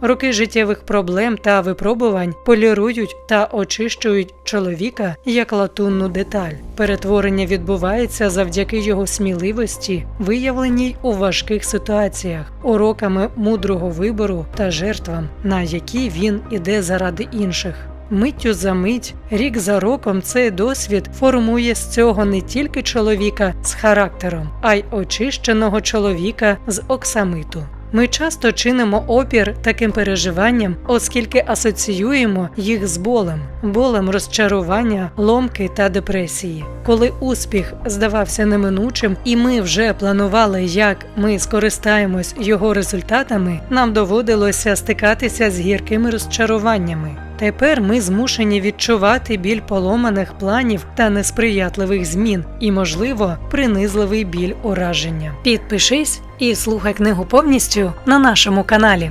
Роки життєвих проблем та випробувань полірують та очищують чоловіка як латунну деталь. Перетворення відбувається завдяки його сміливості, виявленій у важких ситуаціях, уроками мудрого вибору та жертвам, на які він іде заради інших. Миттю за мить, рік за роком цей досвід формує з цього не тільки чоловіка з характером, а й очищеного чоловіка з оксамиту. Ми часто чинимо опір таким переживанням, оскільки асоціюємо їх з болем, болем розчарування, ломки та депресії. Коли успіх здавався неминучим, і ми вже планували, як ми скористаємось його результатами, нам доводилося стикатися з гіркими розчаруваннями. Тепер ми змушені відчувати біль поломаних планів та несприятливих змін і, можливо, принизливий біль ураження. Підпишись і слухай книгу повністю на нашому каналі.